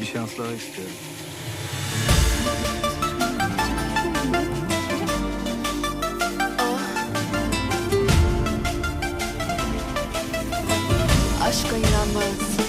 Bir şans daha istiyorum. Ah. Aşka inanmaz.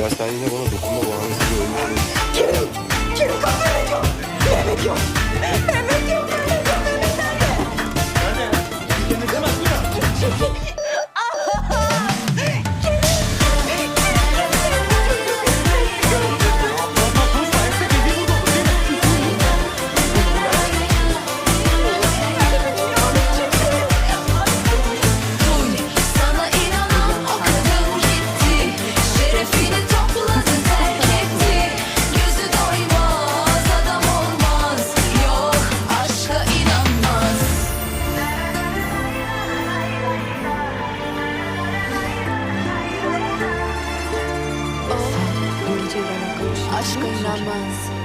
Ya sen yine bana dokunma bana. Kerim! Kerim kapı yok! Yemek! aşk oynamaz.